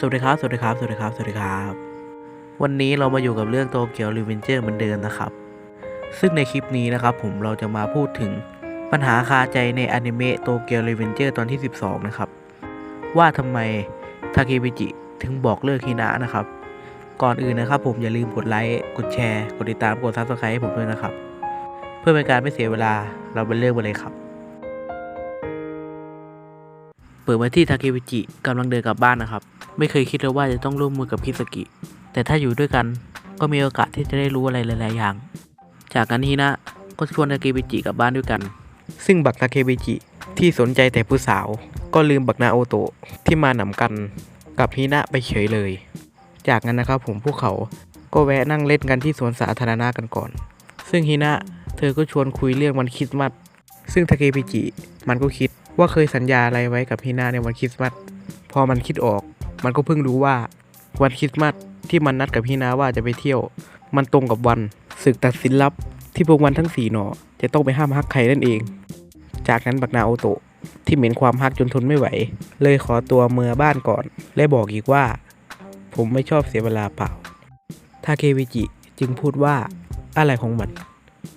สวัสดีครับ สวัสดีครับ สวัสดีครับ สวัสดีครับ วันนี้เรามาอยู่กับเรื่องโตเกียวรีเวนเจอร์เหมือนเดิมนะครับ ซึ่งในคลิปนี้นะครับผมเราจะมาพูดถึงปัญหาคาใจในอนิเมะโตเกียวรีเวนเจอร์ตอนที่ 12 นะครับ ว่าทำไมทาเคบิจิถึงบอกเลิกฮินะนะครับ ก่อนอื่นนะครับผมอย่าลืมกดไลค์ กดแชร์ กดติดตาม กดซับสไครต์ให้ผมด้วยนะครับ เพื่อเป็นการไม่เสียเวลาเราไปเริ่มกันเลยครับเปิดมาที่ทาเคบิจิกำลังเดินกลับบ้านนะครับ ไม่เคยคิดเลยว่าจะต้องร่วมมือกับคิสกิ แต่ถ้าอยู่ด้วยกันก็มีโอกาสที่จะได้รู้อะไรหลาย ๆ อย่าง จากนั้นฮินะก็ชวนทาเคบิจิกลับบ้านด้วยกัน ซึ่งบักทาเคบิจิที่สนใจแต่ผู้สาว ก็ลืมบักนาโอโตะที่มาหนำกันกับฮินะไปเฉยเลย จากนั้นนะครับผมพวกเขาก็แวะนั่งเล่นกันที่สวนสาธารณะกันก่อน ซึ่งฮินะเธอก็ชวนคุยเรื่องวันคริสต์มาส ซึ่งทาเคบิจิมันก็คิดว่าเคยสัญญาอะไรไว้กับฮินาในวันคริสต์มาส พอมันคิดออก มันก็เพิ่งรู้ว่าวันคริสต์มาสที่มันนัดกับฮินาว่าจะไปเที่ยว มันตรงกับวันศึกตัดสินลับที่พวกมันทั้งสี่หนอจะต้องไปห้ามฮักใครนั่นเอง จากนั้นบักนาโอโตะที่เหม็นความฮักจนทนไม่ไหว เลยขอตัวเมื่อบ้านก่อน และบอกอีกว่า ผมไม่ชอบเสียเวลาเปล่าทาเควิจิจึงพูดว่าอะไรของมัน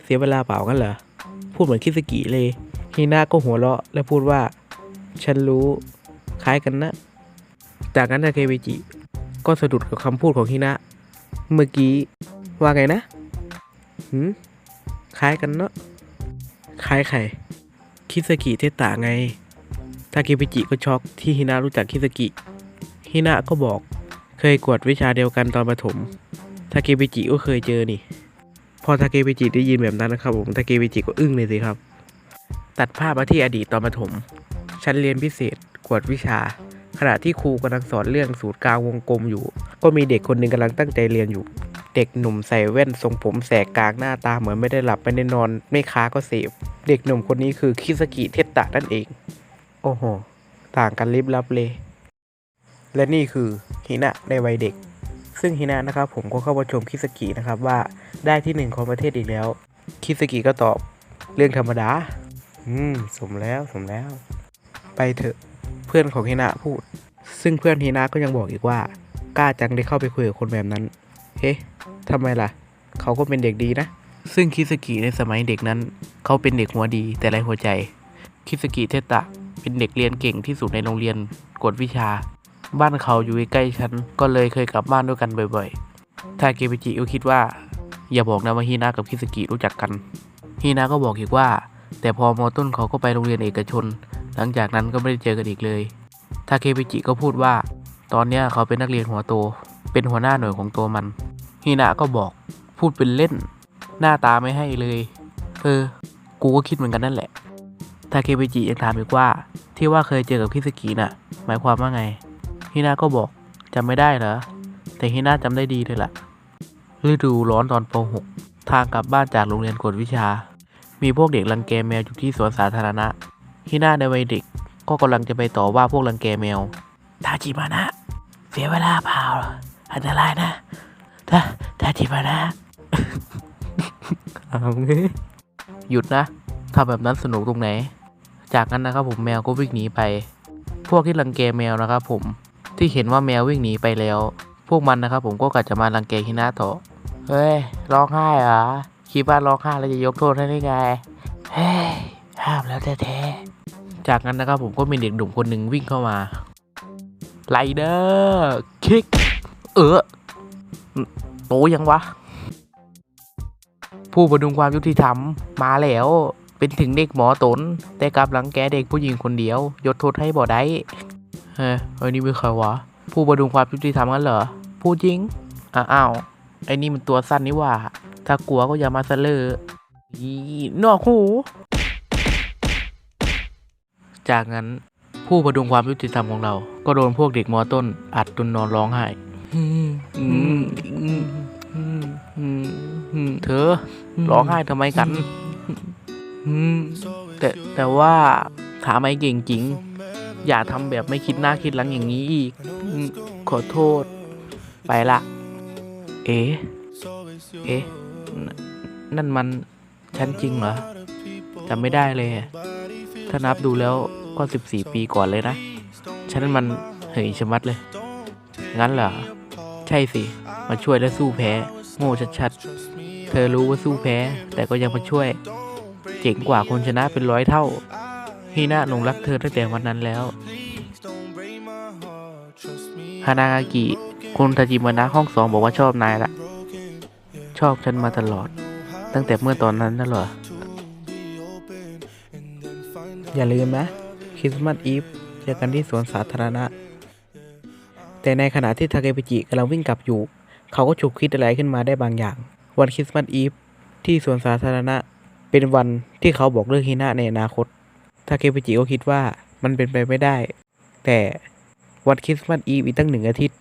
เสียเวลาเปล่ากันเหรอ พูดเหมือนคิสกิเลย ฮีนาก็หัวเราะและพูดว่า ฉันรู้ คล้ายกันนะ จากนั้นทาเควิจิก็สะดุดกับคำพูดของฮินะ เมื่อกี้ว่าไงนะหืมคล้ายกันเนาะคล้ายใครคิสกิเทตะไง ทาเควิจิก็ช็อกที่ฮินะรู้จักคิสกิ ฮินะก็บอกเคยกวดวิชาเดียวกันตอนประถม ทาเควิจิก็เคยเจอนี่ พอทาเควิจิได้ยินแบบนั้นนะครับผม ทาเควิจิก็อึ้งเลยสิครับ ตัดภาพมาที่อดีตตอนประถม ชั้นเรียนพิเศษ กวดวิชา ขณะที่ครูกำลังสอนเรื่องสูตรกลางวงกลมอยู่ ก็มีเด็กคนหนึ่งกำลังตั้งใจเรียนอยู่ เด็กหนุ่มใส่แว่นทรงผมแสกกลางหน้าตาเหมือนไม่ได้หลับไม่ได้นอน ไม่ค้าก็เสพเด็กหนุ่มคนนี้คือคิสกิเทตตะนั่นเอง โอ้โห ต่างกันลิบลับเลย และนี่คือฮินะในวัยเด็ก ซึ่งฮินะนะครับผมก็เข้ามาชมคิสกินะครับว่าได้ที่หนึ่งของประเทศอีกแล้ว คิสกิก็ตอบเรื่องธรรมดา อืม สมแล้วสมแล้ว ไปเถอะ เพื่อนของฮินะพูด ซึ่งเพื่อนฮินะก็ยังบอกอีกว่ากล้าจังได้เข้าไปคุยกับคนแบบนั้น เฮ้ทำไมล่ะ เขาก็เป็นเด็กดีนะ ซึ่งคิสกิในสมัยเด็กนั้น เขาเป็นเด็กหัวดีแต่ไรหัวใจ คิสกิเทตะ เป็นเด็กเรียนเก่งที่สุดในโรงเรียนกวดวิชา บ้านเขาอยู่ใกล้ฉัน ก็เลยเคยกลับบ้านด้วยกันบ่อยๆทาเกบิจิก็คิดว่า อย่าบอกนะว่าฮินะกับคิสกิรู้จักกัน ฮินะก็บอกอีกว่า แต่พอมอต้นเขาก็ไปโรงเรียนเอกชน หลังจากนั้นก็ไม่ได้เจอกันอีกเลย ทาเคบิจิก็พูดว่า ตอนเนี้ยเขาเป็นนักเรียนหัวโต เป็นหัวหน้าหน่วยของตัวมัน ฮินะก็บอก พูดเป็นเล่น หน้าตาไม่ให้เลย เออ กูก็คิดเหมือนกันนั่นแหละ ทาเคบิจิยังถามอีกว่า ที่ว่าเคยเจอกับคิสกิน่ะ หมายความว่าไง ฮินาก็บอกจำไม่ได้เหรอ แต่ฮินาจำได้ดีเลยล่ะ ฤดูร้อนตอนป .6 ทางกลับบ้านจากโรงเรียนกวดวิชา มีพวกเด็กรังแกแมวอยู่ที่สวนสาธารณะ ฮินาในวัยเด็กก็กำลังจะไปต่อว่าพวกรังแกแมวทาจิมานะ เสียเวลาเปล่าอันตรายนะทาทาจิมานะเอาเงี้หยุดนะทำแบบนั้นสนุกตรงไหน จากนั้นนะครับผมแมวก็วิ่งหนีไป พวกที่รังแกแมวนะครับผมที่เห็นว่าแมววิ่งหนีไปแล้ว พวกมันนะครับผมก็กะจะมารังแกฮินะต่อเฮ้ยร้องไห้เหรอคิดว่าร้องไห้แล้วจะยกโทษให้ได้ไงเฮ้ยห้ามแล้วแท้ๆ จากนั้นนะครับผมก็มีเด็กหนุ่มคนหนึ่งวิ่งเข้ามาไลเดอร์คิก เออโตยังวะ ผู้ประดุงความยุติธรรมมาแล้ว เป็นถึงเด็กหมอตน แต่กลับหลังแกเด็กผู้หญิงคนเดียวยกโทษให้บ่ได้เฮ้ยไอ้นี่ไม่เคยวะ ผู้ประดุงความยุติธรรมกันเหรอ พูดจริง อ้าวไอ้นี่มันตัวสั้นนี่ว่า ถ้ากลัวก็อย่ามาเสลออีนอกหู จากนั้นผู้ประดุงความยุติธรรมของเรา ก็โดนพวกเด็กมอต้น อัดจนนอนร้องไห้เธอร้องไห้ทำไมกันแต่แต่ว่าถามไอ้เก่งจริง อย่าทำแบบไม่คิดหน้าคิดหลังอย่างนี้อีก ขอโทษ ไปละ เอ๊ะ เอ๊ะ นั่นมันฉันจริงเหรอจำไม่ได้เลย ถ้านับดูแล้วก็สิบสี่ปีก่อนเลยนะฉันมันเหยชะมัดเลย งั้นเหรอ ใช่สิ มาช่วยและสู้แพ้ โง่ชัดๆ เธอรู้ว่าสู้แพ้ แต่ก็ยังมาช่วย เจ๋งกว่าคนชนะเป็นร้อยเท่าฮีน่าหลงรักเธอตั้งแต่วันนั้นแล้ว ฮานากากิ คุณทาจิมานะห้องสองบอกว่าชอบนายละ ชอบฉันมาตลอด ตั้งแต่เมื่อตอนนั้นนั่นเหรอ อย่าลืมนะ คริสต์มาสอีฟเจอกันที่สวนสาธารณะ แต่ในขณะที่ทาเกปิจิกำลังวิ่งกลับอยู่ เขาก็ฉุกคิดอะไรขึ้นมาได้บางอย่าง วันคริสต์มาสอีฟที่สวนสาธารณะ เป็นวันที่เขาบอกเรื่องฮินะในอนาคตทาเกปิจิก็คิดว่ามันเป็นไปไม่ได้ แต่วันคริสต์มาสอีฟอีกตั้งหนึ่งอาทิตย์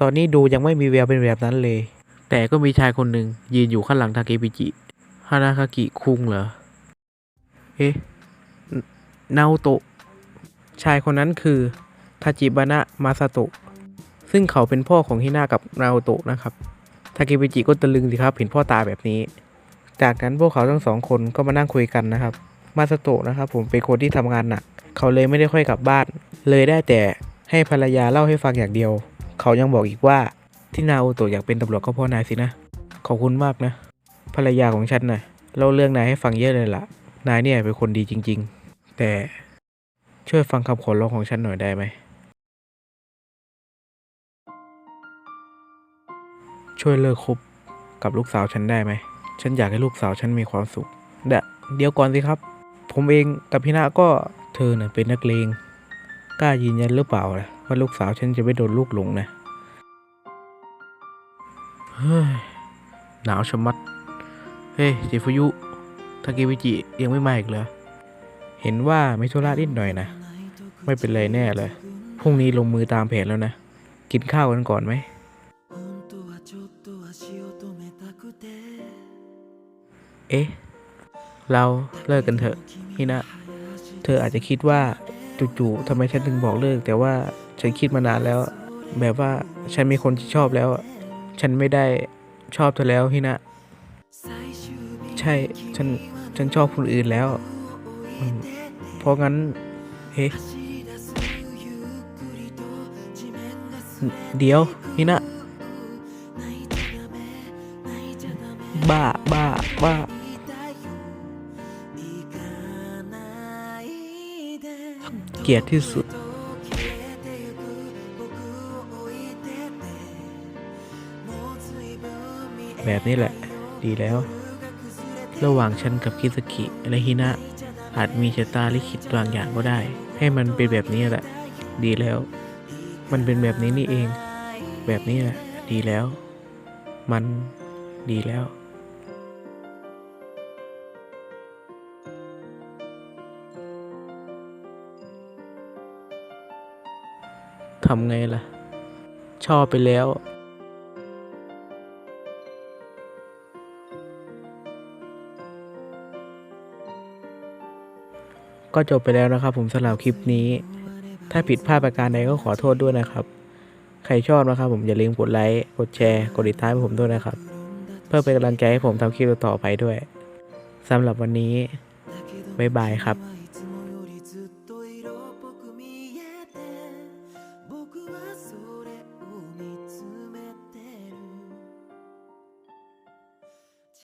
ตอนนี้ดูยังไม่มีแววเป็นแบบนั้นเลย แต่ก็มีชายคนหนึ่งยืนอยู่ข้างหลังทาเกปิจิฮานาคากิคุงเหรอ เอ๊ะ นาโอโตะชายคนนั้นคือทาจิบานะมาซาโตะซึ่งเขาเป็นพ่อของฮินากับนาโอโตะนะครับทาเกปิจิก็ตะลึงสิครับเห็นพ่อตาแบบนี้ จากนั้นพวกเขาทั้งสองคนก็มานั่งคุยกันนะครับ มาซาโตะนะครับ ผมเป็นคนที่ทำงานหนัก เขาเลยไม่ได้ค่อยกลับบ้าน เลยได้แต่ให้ภรรยาเล่าให้ฟังอย่างเดียว เขายังบอกอีกว่าที่นาโอโตะอยากเป็นตำรวจก็เพราะนายสินะ ขอบคุณมากนะ ภรรยาของฉันน่ะเล่าเรื่องนายให้ฟังเยอะเลยล่ะ นายเนี่ยเป็นคนดีจริง ๆ แต่ช่วยฟังคำขอร้องของฉันหน่อยได้ไหม ช่วยเลิกคบกับลูกสาวฉันได้ไหม ฉันอยากให้ลูกสาวฉันมีความสุขเดะเดี๋ยวก่อนสิครับ ผมเองกับพี่นาก็เธอเน่ะเป็นนักเลง กล้ายืนยันหรือเปล่าล่ะว่าลูกสาวฉันจะไม่โดนลูกหลงนะ เฮ้ย หนาวชะมัด เฮ้ยจิฟุยุทาเกวิจิยังไม่มาอีกเหรอ เห็นว่าไม่ทุระนิดหน่อยนะ ไม่เป็นไรแน่เลย พรุ่งนี้ลงมือตามแผนแล้วนะ กินข้าวกันก่อนไหม เอ๊ะ เราเลิกกันเถอะนี่นะ เธออาจจะคิดว่าจู่ๆทำไมฉันถึงบอกเลิก แต่ว่าฉันคิดมานานแล้ว แบบว่าฉันมีคนที่ชอบแล้ว ฉันไม่ได้ชอบเธอแล้วฮินะ ใช่ ฉัน ฉันชอบคนอื่นแล้ว เพราะงั้นเฮ้เดี๋ยว นี่นะ บ้า บ้า บ้า เกียดที่สุดแบบนี้แหละ ดีแล้ว ระหว่างฉันกับคิสกิและฮินะ อาจมีชะตาลิขิตบางอย่างก็ได้ ให้มันเป็นแบบนี้แหละ ดีแล้ว มันเป็นแบบนี้นี่เอง แบบนี้แหละ ดีแล้ว มันดีแล้วทำไงล่ะ ชอบไปแล้ว ก็จบไปแล้วนะครับ ผมสำหรับคลิปนี้ ถ้าผิดพลาดประการใดก็ขอโทษด้วยนะครับ ใครชอบนะครับ ผมอย่าลืมกดไลค์กดแชร์กดติดตามให้ผมด้วยนะครับ เพื่อเป็นกำลังใจให้ผมทำคลิปต่อไปด้วยสำหรับวันนี้บ๊ายบายครับ「